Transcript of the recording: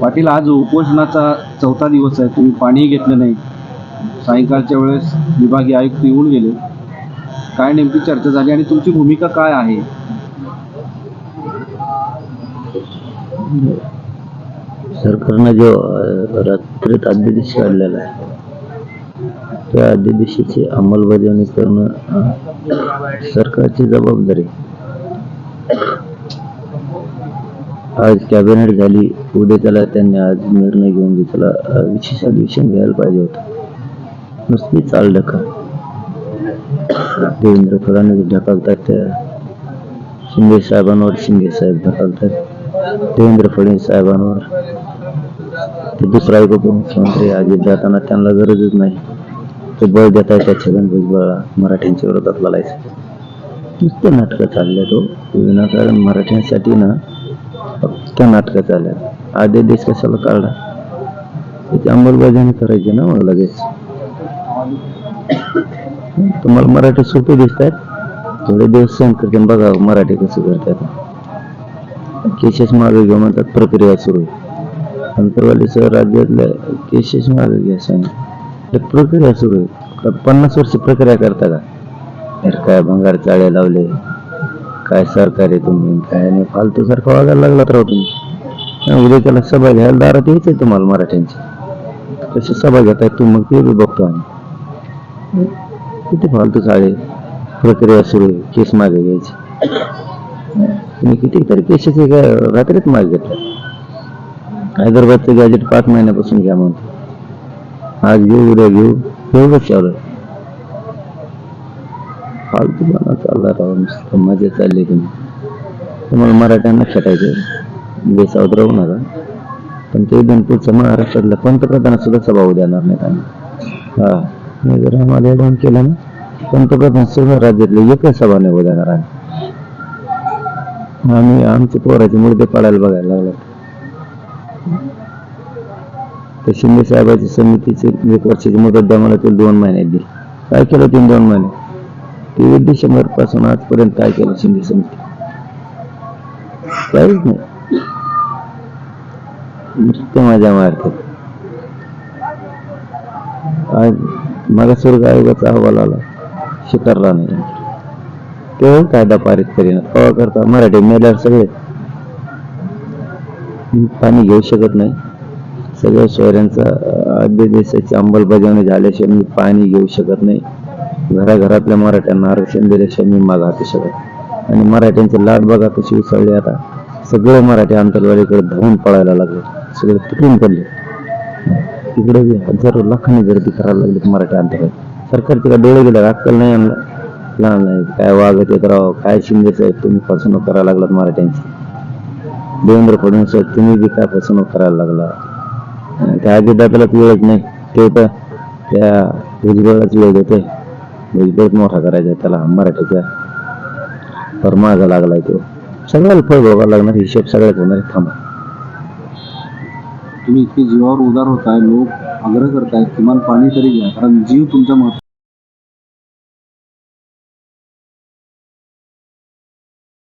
पाटील आज उपोषणाचा चौथा दिवस आहे. तुम्ही पाणी घेतलं नाही. सायंकाळच्या वेळेस विभागीय आयुक्त येऊन गेले. काय नेमकी चर्चा झाली आणि तुमची भूमिका काय आहे? सरकारनं जो रात्रीत अध्यादेश काढलेला आहे त्या अध्यादेशाची अंमलबजावणी करणं सरकारची जबाबदारी आज कॅबिनेट झाली. उद्या त्याला त्यांनी आज निर्णय घेऊन घेतला विशेष अधिवेशन घ्यायला पाहिजे होतं. नुसती चाल ढका देवेंद्र फडणवीस ढकलतात त्या. शिंदे साहेबांवर शिंदे साहेब ढकलतात. देवेंद्र फडणवीस साहेबांवर. ते दुसरा एक उपमुख्यमंत्री अजित जाताना त्यांना गरजच नाही. ते बळ देत आहे त्या छगन भुजबळला मराठ्यांच्या विरोधात लढायचं नुसते नाटकं चालले तो. विनाकारण मराठ्यांसाठी ना फक्त नाटकं चालल्या आधे देश कशाला काढला त्याची अंमलबजावणी करायची ना मग लगेच. तुम्हाला मराठी सोपे दिसत आहेत थोडे दिवस सहन करते बघा मराठी कसं करतात. केसेस मागे घेऊ म्हणतात प्रक्रिया सुरू आहे. अंतरवालीसह राज्यातल्या केसेस मागे घ्या सांग प्रक्रिया सुरू आहे. पन्नास वर्ष प्रक्रिया करता का? यार काय भंगार चाळे लावले. काय सरकार आहे तुम्ही काय नाही फालतू सारखं वागायला लागलात राव तुम्ही. उद्या त्याला सभा घ्यायला दारात यायचंय तुम्हाला मराठ्यांची. कशी सभा घेताय तू मग ते बी बघतो आम्ही. किती फालतू चाळे प्रक्रिया सुरू आहे केस मागे घ्यायची. तुम्ही कितीतरी केसेस काय रात्रीत मागे घेतला हैदराबादचं गॅजेट पाच महिन्यापासून घ्या म्हणतो आज घेऊ उद्या घेऊ एवढंच चालू फालतू बना चालला राव नुसतं. मजा चालली तुम्ही तुम्हाला मराठ्यांना खेटायचं. बेसावत राहू नका. पण ते इथून पुढचं महाराष्ट्रातल्या पंतप्रधान सुद्धा सभा होऊ देणार नाहीत आम्ही. हा. मी जर आम्हाला एडवान केलं ना पंतप्रधान सुद्धा राज्यातले एकच सभा नाही होऊ देणार आम्ही. आम्ही आमचे पोराचे मुर्दे पडायला बघायला लागलो. तर शिंदे साहेबाची समितीची एक वर्षाची मुदत द्या मला ते दोन महिन्यात दिली. काय केलं तीन दोन महिने? तेवीस डिसेंबरपासून आजपर्यंत काय केलं शिंदे समिती? काहीच नाही. नुसतं माझ्या मारतात आज मला स्वर्ग आयोगाचा अहवाल आला. स्वीकारला नाही. तेव्हा कायदा पारित करीन. कवा करता मराठी मेल्यावर सगळे. पाणी घेऊ शकत नाही. सगळ्या शहरांचा अध्यादेशाची अंमलबजावणी झाल्याशिवाय मी पाणी घेऊ शकत नाही. घराघरातल्या मराठ्यांना आरक्षण दिल्याशिवाय मी माग हातू शकत आणि मराठ्यांचे लाट बघा कशी उसळली आता. सगळे मराठी अंतरवाडीकडे धावून पळायला लागले. सगळे तुटून पडले. तिकडे हजारो लाखांनी गर्दी करायला लागली मराठी अंतर्गत सरकार तिला डोळे गेले अक्कल नाही आणला? लहान नाही काय वागत येत राव काय शिंदे साहेब तुम्ही फसवणूक करायला लागलात मराठ्यांची? देवेंद्र फडणवीस साहेब तुम्ही बी काय फसवणूक करायला लागला? अं, त्या अजितदादालाच वेळच नाही. ते तर त्या भुजबळाच वेळ देते. भुजबळच मोठा करायचा त्याला मराठीच्या पर मागा लागलाय तो. सगळ्याला फळ भोगावं लागणार हिशेब सगळ्यात होणार थांबा. तुम्ही इतके जीवावर उदार होताय लोक आग्रह करताय किमान पाणी तरी घ्या कारण जीव तुमच्या महत्त्व